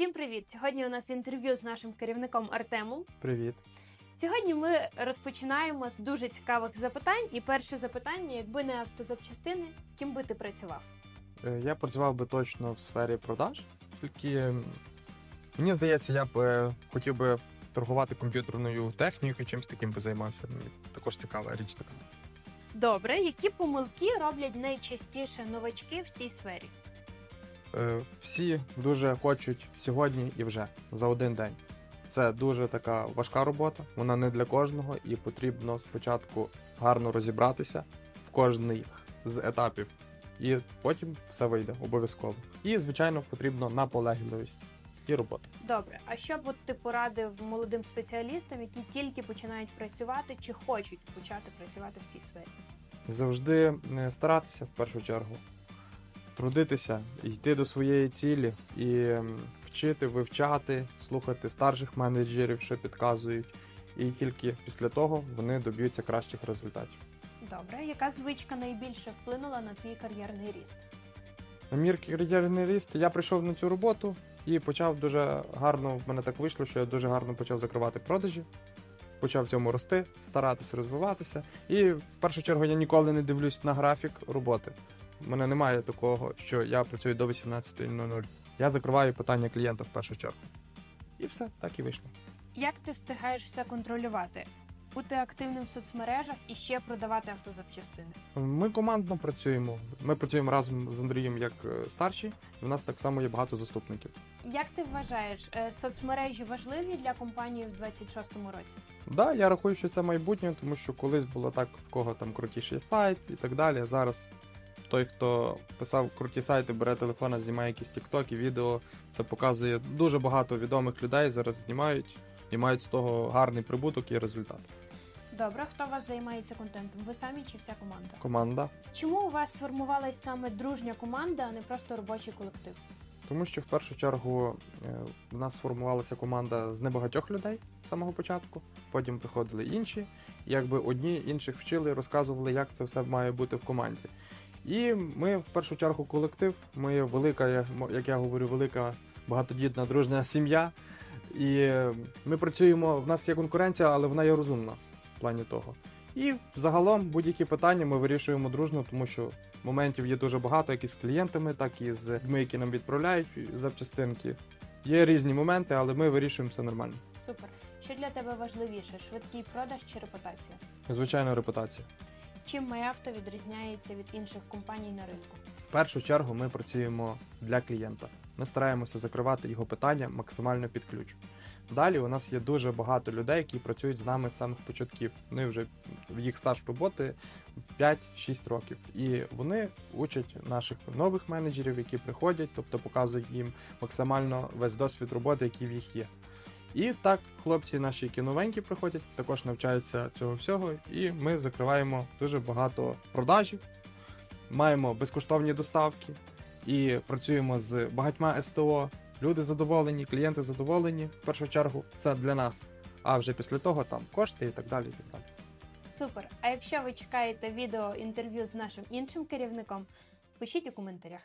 Всім привіт! Сьогодні у нас інтерв'ю з нашим керівником Артемом. Привіт. Сьогодні ми розпочинаємо з дуже цікавих запитань. І перше запитання: якби не автозапчастини, ким би ти працював? Е, Я працював би точно в сфері продаж, тільки мені здається, я б е, хотів би торгувати комп'ютерною технікою, чимось таким би займався. Мені також цікава річ така. Добре, які помилки роблять найчастіше новачки в цій сфері? Е, Всі дуже хочуть сьогодні і вже за один день. Це дуже така важка робота, вона не для кожного, і потрібно спочатку гарно розібратися в кожний з етапів, і потім все вийде обов'язково. І, звичайно, потрібно наполегливість і робота. Добре, а що б от ти порадив молодим спеціалістам, які тільки починають працювати чи хочуть почати працювати в цій сфері? Завжди е, старатися в першу чергу, трудитися, йти до своєї цілі і вчити, вивчати, слухати старших менеджерів, що підказують, і тільки після того вони доб'ються кращих результатів. Добре, яка звичка найбільше вплинула на твій кар'єрний ріст? На мій кар'єрний ріст я прийшов на цю роботу і почав дуже гарно. В мене так вийшло, що я дуже гарно почав закривати продажі, почав в цьому рости, старатися розвиватися. І в першу чергу я ніколи не дивлюсь на графік роботи. У мене немає такого, що я працюю до 18.00. Я закриваю питання клієнта в першу чергу. І все, так і вийшло. Як ти встигаєш все контролювати? Бути активним в соцмережах і ще продавати автозапчастини. Ми командно працюємо. Ми працюємо разом з Андрієм як е, старші. У нас так само є багато заступників. Як ти вважаєш, е, соцмережі важливі для компанії в 26-му році? Да, я рахую, що це майбутнє, тому що колись було так, в кого там крутіший сайт і так далі. Зараз той, хто писав круті сайти, бере телефон, знімає якісь тіктоки, відео. Це показує дуже багато відомих людей. Зараз знімають і мають з того гарний прибуток і результат. Добре, хто вас займається контентом? Ви самі чи вся команда? Команда. Чому у вас сформувалась саме дружня команда, а не просто робочий колектив? Тому що в першу чергу е, в нас сформувалася команда з небагатьох людей з самого початку. Потім приходили інші, якби одні інших вчили, розказували, як це все має бути в команді. І ми в першу чергу колектив. Ми велика, як я говорю, велика багатодітна дружня сім'я. І ми працюємо. В нас є конкуренція, але вона є розумна в плані того. І загалом будь-які питання ми вирішуємо дружно, тому що моментів є дуже багато, як і з клієнтами, так і з людьми, які нам відправляють запчастинки. Є різні моменти, але ми вирішуємо все нормально. Супер. Що для тебе важливіше: швидкий продаж чи репутація? Звичайно, репутація. Чим MyAuto відрізняється від інших компаній на ринку? В першу чергу ми працюємо для клієнта. Ми стараємося закривати його питання максимально під ключ. Далі у нас є дуже багато людей, які працюють з нами з самих початків. Вони вже їх стаж роботи 5-6 років. І вони учать наших нових менеджерів, які приходять, тобто показують їм максимально весь досвід роботи, який в їх є. І так, хлопці наші, які новенькі приходять, також навчаються цього всього, і ми закриваємо дуже багато продажів, маємо безкоштовні доставки і працюємо з багатьма СТО. Люди задоволені, клієнти задоволені. В першу чергу це для нас. А вже після того там кошти і так далі. І так далі. Супер. А якщо ви чекаєте відео інтерв'ю з нашим іншим керівником, пишіть у коментарях.